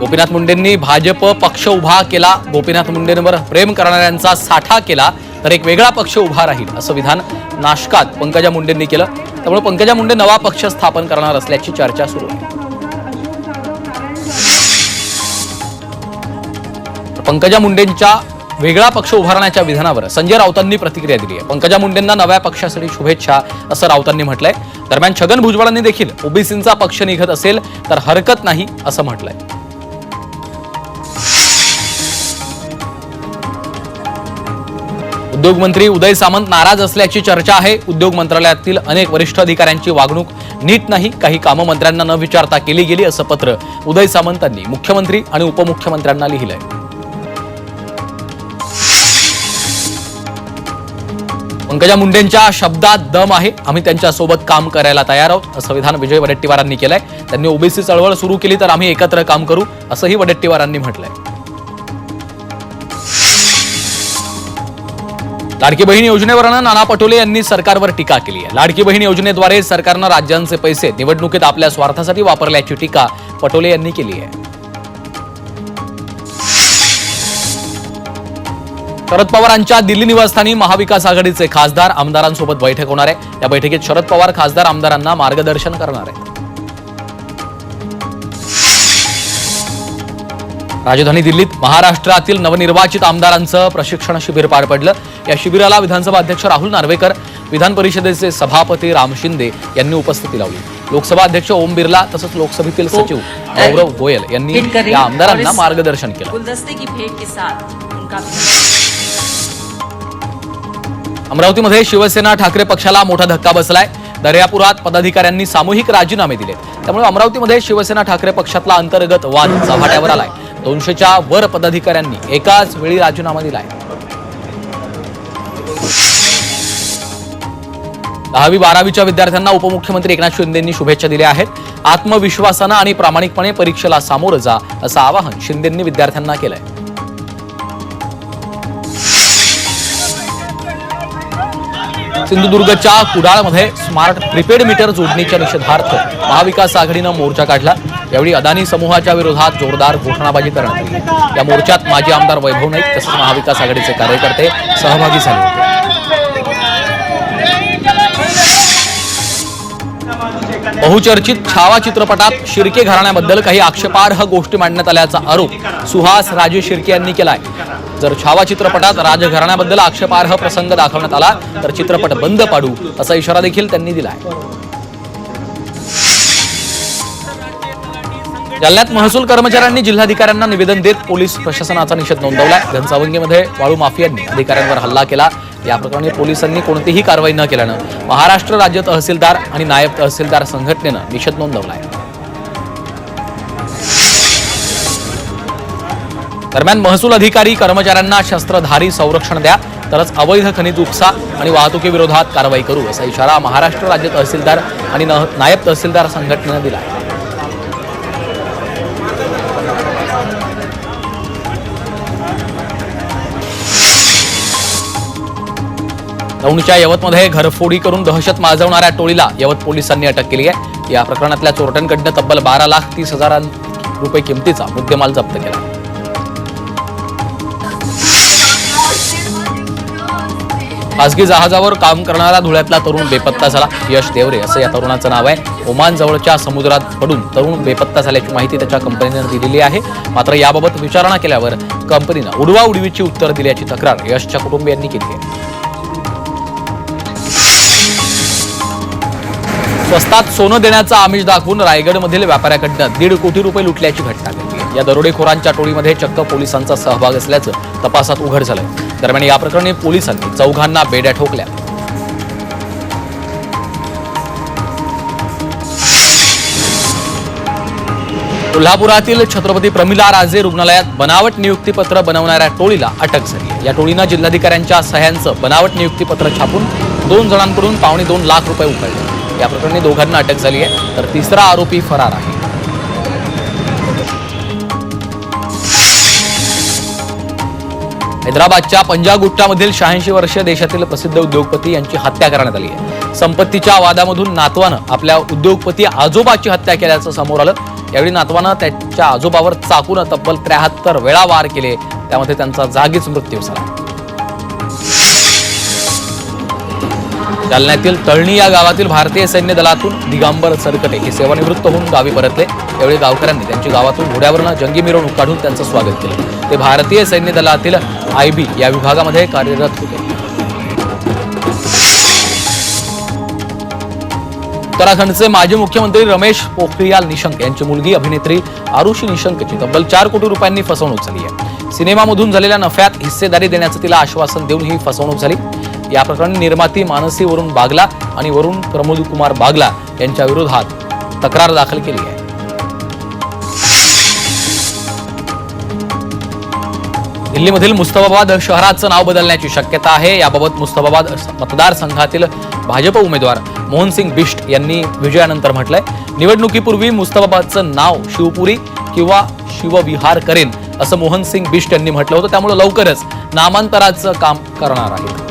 गोपीनाथ मुंडेंनी भाजप पक्ष उभा केला. गोपीनाथ मुंडेंवर प्रेम करणाऱ्यांचा साठा केला. तर एक वेगळा पक्ष उभा राहील असं विधान नाशकात पंकजा मुंडेंनी केलं. त्यामुळे पंकजा मुंडे नवा पक्ष स्थापन करणार असल्याची चर्चा सुरू आहे. पंकजा मुंडेंच्या वेगळा पक्ष उभारण्याच्या विधानावर संजय राऊतांनी प्रतिक्रिया दिली आहे. पंकजा मुंडेंना नव्या पक्षासाठी शुभेच्छा असं राऊतांनी म्हटलंय. दरम्यान छगन भुजबळांनी देखील ओबीसींचा पक्ष निघत असेल तर हरकत नाही असं म्हटलंय. उद्योगमंत्री उदय सामंत नाराज असल्याची चर्चा आहे. उद्योग मंत्रालयातील अनेक वरिष्ठ अधिकाऱ्यांची वागणूक नीट नाही. काही कामं मंत्र्यांना न विचारता केली गेली असं पत्र उदय सामंतांनी मुख्यमंत्री आणि उपमुख्यमंत्र्यांना लिहिलंय. पंकजा मुंडेंच्या शब्दात दम आहे. आम्ही त्यांच्यासोबत काम करायला तयार आहोत. असं विधान विजय वडेट्टीवारांनी केलंय. त्यांनी ओबीसी चळवळ सुरू केली तर आम्ही एकत्र काम करू असंही वडेट्टीवारांनी म्हटलंय. लाडकी बहीण योजनेवरनं नाना पटोले यांनी सरकारवर टीका केली आहे. लाडकी बहीण योजनेद्वारे सरकारनं राज्यांचे पैसे निवडणुकीत आपल्या स्वार्थासाठी वापरल्याची टीका पटोले यांनी केली आहे. शरद पवारांच्या दिल्ली निवासस्थानी महाविकास आघाडीचे खासदार आमदारांसोबत बैठक होणार आहे. या बैठकीत शरद पवार खासदार आमदारांना मार्गदर्शन करणार आहेत. राजधानी दिल्लीत महाराष्ट्रातील नवनिर्वाचित आमदारांचं प्रशिक्षण शिबिर पार पडलं. या शिबिराला विधानसभा अध्यक्ष राहुल नार्वेकर विधान परिषदेचे सभापती राम शिंदे यांनी उपस्थिती लावली. लोकसभा अध्यक्ष ओम बिर्ला तसंच लोकसभेतील सचिव गौरव गोयल यांनी या आमदारांना मार्गदर्शन केलं. अमरावतीमध्ये शिवसेना ठाकरे पक्षाला मोठा धक्का बसलाय. दर्यापुरात पदाधिकाऱ्यांनी सामूहिक राजीनामे दिले त्यामुळे अमरावतीमध्ये शिवसेना ठाकरे पक्षातला अंतर्गत वाद चव्हाट्यावर आलाय. दोनशेच्या वर पदाधिकाऱ्यांनी एकाच वेळी राजीनामा दिलाय. दहावी बारावीच्या विद्यार्थ्यांना उपमुख्यमंत्री एकनाथ शिंदेंनी शुभेच्छा दिल्या आहेत. आत्मविश्वासानं आणि प्रामाणिकपणे परीक्षेला सामोरं जा असं आवाहन शिंदेंनी विद्यार्थ्यांना केलंय. सिंधुदुर्गच्या कुडाळमध्ये स्मार्ट प्रीपेड मीटर जोडणीच्या निषेधार्थ महाविकास आघाडीनं मोर्चा काढला. यावेळी अदानी समूहाच्या विरोधात जोरदार घोषणाबाजी करण्यात आली. या मोर्चात माजी आमदार वैभव नाईक तसंच महाविकास आघाडीचे कार्यकर्ते सहभागी झाले होते. बहुचर्चित छावा चित्रपटात शिर्के घराण्याबद्दल काही आक्षेपार्ह गोष्टी मांडण्यात आल्याचा आरोप सुहास राजे शिर्के यांनी केलाय. जर छावा चित्रपटात राजघराण्याबद्दल आक्षेपार्ह प्रसंग दाखवण्यात आला तर चित्रपट बंद पाडू असा इशारा देखील त्यांनी दिलाय. जालन्यात महसूल कर्मचाऱ्यांनी जिल्हाधिकाऱ्यांना निवेदन देत पोलीस प्रशासनाचा निषेध नोंदवलाय घनसावंगीमध्ये वाळू माफियांनी अधिकाऱ्यांवर हल्ला केला. या प्रकरणी पोलिसांनी कोणतीही कारवाई न केल्यानं महाराष्ट्र राज्य तहसीलदार आणि नायब तहसीलदार संघटनेनं निषेध नोंदवलाय दरम्यान महसूल अधिकारी कर्मचाऱ्यांना शस्त्रधारी संरक्षण द्या तरच अवैध खनिज उपसा आणि वाहतुकीविरोधात कारवाई करू असा इशारा महाराष्ट्र राज्य तहसीलदार आणि नायब तहसीलदार संघटनेनं दिला दौंडच्या यवतमध्ये घरफोडी करून दहशत माजवणाऱ्या टोळीला यवत पोलिसांनी अटक केली आहे. या प्रकरणातल्या चोरट्यांकडनं तब्बल बारा लाख तीस हजार रुपये किमतीचा मुद्देमाल जप्त केला. खासगी जहाजावर काम करणारा धुळ्यातला तरुण बेपत्ता झाला. यश देवरे असं या तरुणाचं नाव आहे. ओमान जवळच्या समुद्रात पडून तरुण बेपत्ता झाल्याची माहिती त्याच्या कंपनीनं दिलेली आहे. मात्र याबाबत विचारणा केल्यावर कंपनीनं उडवा उडवीची उत्तर दिल्याची तक्रार यशच्या कुटुंबियांनी केली आहे. स्वस्तात सोनं देण्याचा आमिष दाखवून रायगडमधील व्यापाऱ्याकडनं दीड कोटी रुपये लुटल्याची घटना घडली. या दरोडेखोरांच्या टोळीमध्ये चक्क पोलिसांचा सहभाग असल्याचं तपासात उघड झालं दरम्यान या प्रकरणी पोलिसांनी चौघांना बेड्या ठोकल्या. कोल्हापुरातील छत्रपती प्रमिला राजे रुग्णालयात बनावट नियुक्तीपत्र बनवणाऱ्या टोळीला अटक झाली आहे. या टोळीनं जिल्हाधिकाऱ्यांच्या सह्यांचं बनावट नियुक्तीपत्र छापून दोन जणांकडून पावणे दोन लाख रुपये उकळले. या प्रकरणी दोघांना अटक झाली आहे. तर तिसरा आरोपी फरार आहे. हैदराबादच्या पंजागुट्टामधील शहाऐंशी वर्ष देशातील प्रसिद्ध उद्योगपती यांची हत्या करण्यात आली आहे. संपत्तीच्या वादामधून नातवानं आपल्या उद्योगपती आजोबाची हत्या केल्याचं समोर आलं. यावेळी नातवानं त्याच्या आजोबावर चाकून तब्बल त्र्याहत्तर वेळा वार केले. त्यामध्ये त्यांचा जागीच मृत्यू झाला. जालन्यातील तळणी या गावातील भारतीय सैन्य दलातून दिगांबर सरकटे हे सेवानिवृत्त होऊन गावी परतले. यावेळी गावकऱ्यांनी त्यांची गावातून घोड्यावरनं जंगी मिरवणूक काढून त्यांचं स्वागत केलं. ते भारतीय सैन्य दलातील आय बी या विभागामध्ये कार्यरत होते. उत्तराखंडचे माजी मुख्यमंत्री रमेश पोखरियाल निशंक यांची मुलगी अभिनेत्री आरुषी निशंकची तब्बल चार कोटी रुपयांनी फसवणूक झाली आहे. सिनेमामधून झालेल्या नफ्यात हिस्सेदारी देण्याचं तिला आश्वासन देऊन ही फसवणूक झाली. या प्रकरणी निर्माती मानसी वरुण बागला आणि वरुण प्रमोद कुमार बागला यांच्या विरोधात तक्रार दाखल केली आहे. दिल्लीमधील मुस्तफाबाद शहराचं नाव बदलण्याची शक्यता आहे. याबाबत मुस्तफाबाद मतदारसंघातील भाजप उमेदवार मोहनसिंग बिष्ट यांनी विजयानंतर म्हटलंय निवडणुकीपूर्वी मुस्तफाबादचं नाव शिवपुरी किंवा शिवविहार करेन असं मोहनसिंग बिष्ट यांनी म्हटलं होतं. त्यामुळे लवकरच नामांतराचं काम करणार आहे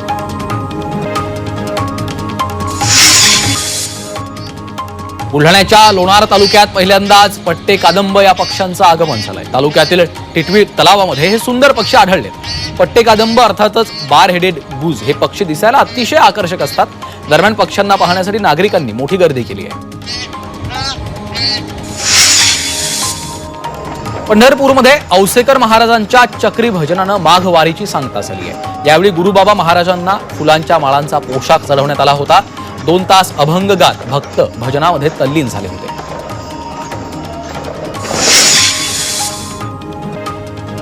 बुलढाण्याच्या लोणार तालुक्यात पहिल्यांदाच पट्टे कादंब या पक्ष्यांचं आगमन झालंय. तालुक्यातील टिटवी तलावामध्ये हे सुंदर पक्षी आढळले पट्टे कादंब अर्थातच बार हेडेड गुज हे पक्षी दिसायला अतिशय आकर्षक असतात. दरम्यान पक्ष्यांना पाहण्यासाठी नागरिकांनी मोठी गर्दी केली आहे. पंढरपूरमध्ये औसेकर महाराजांच्या चक्री भजनानं माघ वारीची सांगता झाली आहे. यावेळी गुरुबाबा महाराजांना फुलांच्या माळांचा पोशाख चढवण्यात आला होता. दोन तास अभंग गात भक्त भजनामध्ये तल्लीन झाले होते.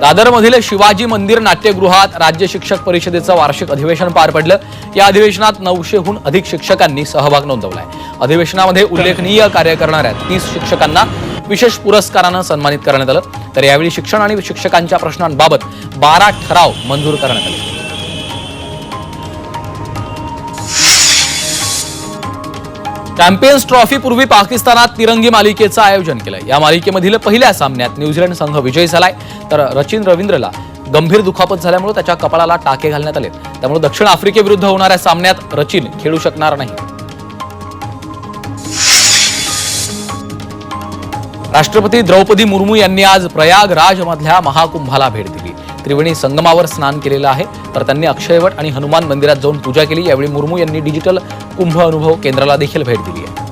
दादरमधील शिवाजी मंदिर नाट्यगृहात राज्य शिक्षक परिषदेचं वार्षिक अधिवेशन पार पडलं. या अधिवेशनात नऊशेहून अधिक शिक्षकांनी सहभाग नोंदवलाय. अधिवेशनामध्ये उल्लेखनीय कार्य करणाऱ्या तीस शिक्षकांना विशेष पुरस्कारानं सन्मानित करण्यात आलं. तर यावेळी शिक्षण आणि शिक्षकांच्या प्रश्नांबाबत बारा ठराव मंजूर करण्यात आले. चॅम्पियन्स ट्रॉफी पूर्वी पाकिस्तानात तिरंगी मालिकेचं आयोजन केलं या मालिकेमधील पहिल्या सामन्यात न्यूझीलंड संघ विजयी झालाय. तर रचिन रवींद्रला गंभीर दुखापत झाल्यामुळे त्याच्या कपाळाला टाके घालण्यात आले त्यामुळे दक्षिण आफ्रिकेविरुद्ध होणाऱ्या सामन्यात रचिन खेळू शकणार नाही. राष्ट्रपती द्रौपदी मुर्मू यांनी आज प्रयागराजमधल्या महाकुंभाला भेट दिली. त्रिवेणी संगमावर स्नान केलेलं आहे. तर त्यांनी अक्षयवट आणि हनुमान मंदिरात जाऊन पूजा केली. यावेळी मुर्मू यांनी डिजिटल कुंभ अनुभव केंद्राला देखील भेट दिली आहे.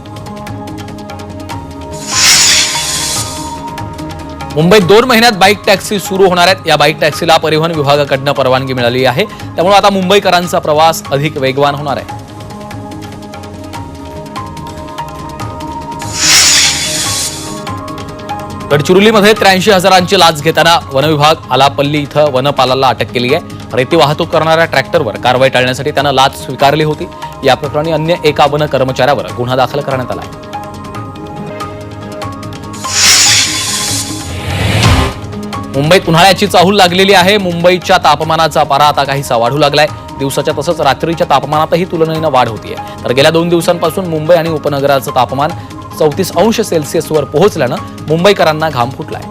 मुंबईत दोन महिन्यात बाईक टॅक्सी सुरू होणार आहेत. या बाईक टॅक्सीला परिवहन विभागाकडनं परवानगी मिळाली आहे. त्यामुळे आता मुंबईकरांचा प्रवास अधिक वेगवान होणार आहे. गडचिरोलीमध्ये त्र्याऐंशी हजारांची लाच घेताना वनविभाग आलापल्ली इथं वनपालाला अटक केली आहे. रेती वाहतूक करणाऱ्या ट्रॅक्टरवर कारवाई टाळण्यासाठी त्यानं लाच स्वीकारली होती. या प्रकरणी अन्य एका वन कर्मचाऱ्यावर गुन्हा दाखल करण्यात आला आहे. मुंबईत उन्हाळ्याची चाहूल लागलेली आहे. मुंबईच्या तापमानाचा पारा आता काहीसा वाढू लागलाय. दिवसाच्या तसंच रात्रीच्या तापमानातही तुलनेनं वाढ होतीये. तर गेल्या दोन दिवसांपासून मुंबई आणि उपनगराचं तापमान चौतीस अंश सेल्सिअसवर पोहोचल्यानं मुंबईकरांना घाम फुटलाय.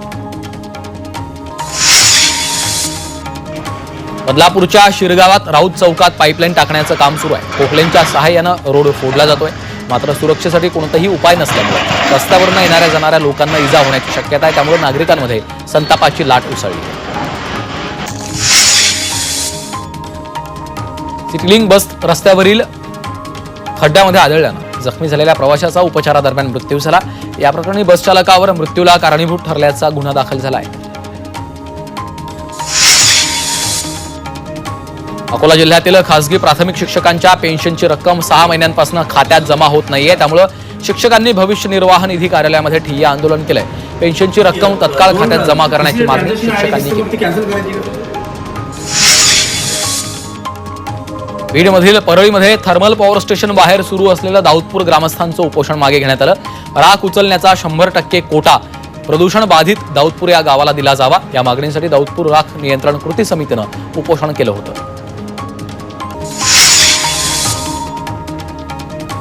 बदलापूरच्या शिरगावात राऊत चौकात पाईपलाईन टाकण्याचं काम सुरू आहे. पोकलेनच्या सहाय्यानं रोड फोडला जातोय. मात्र सुरक्षेसाठी कोणताही उपाय नसल्यामुळे रस्त्यावरून येणाऱ्या जाणाऱ्या लोकांना इजा होण्याची शक्यता आहे. त्यामुळे नागरिकांमध्ये संतापाची लाट उसळली. सिटलिंग बस रस्त्यावरील खड्ड्यामध्ये आढळल्यानं जखमी झालेल्या प्रवाशाचा उपचारादरम्यान मृत्यू झाला. या प्रकरणी बसचालकावर मृत्यूला कारणीभूत ठरल्याचा गुन्हा दाखल झाला आहे. अकोला जिल्ह्यातील खासगी प्राथमिक शिक्षकांच्या पेन्शनची रक्कम सहा महिन्यांपासून खात्यात जमा होत नाहीये. त्यामुळे शिक्षकांनी भविष्य निर्वाह निधी कार्यालयामध्ये ठिय्या आंदोलन केलंय. पेन्शनची रक्कम तत्काळ खात्यात जमा करण्याची मागणी शिक्षकांनी केली? बीडमधील परळीमध्ये थर्मल पॉवर स्टेशन बाहेर सुरू असलेलं दाऊदपूर ग्रामस्थांचं उपोषण मागे घेण्यात आलं. राख उचलण्याचा शंभर टक्के कोटा. प्रदूषण बाधित दाऊदपूर या गावाला दिला जावा. या मागणीसाठी दाऊदपूर राख नियंत्रण कृती समितीनं उपोषण केलं होतं.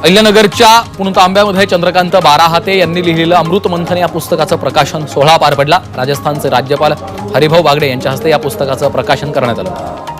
अहिल्यानगरच्या पुणतांब्यामध्ये चंद्रकांत बाराहाते यांनी लिहिलेलं अमृत मंथन या पुस्तकाचं प्रकाशन सोहळा पार पडला. राजस्थानचे राज्यपाल हरिभाऊ बागडे यांच्या हस्ते या पुस्तकाचं प्रकाशन करण्यात आलं.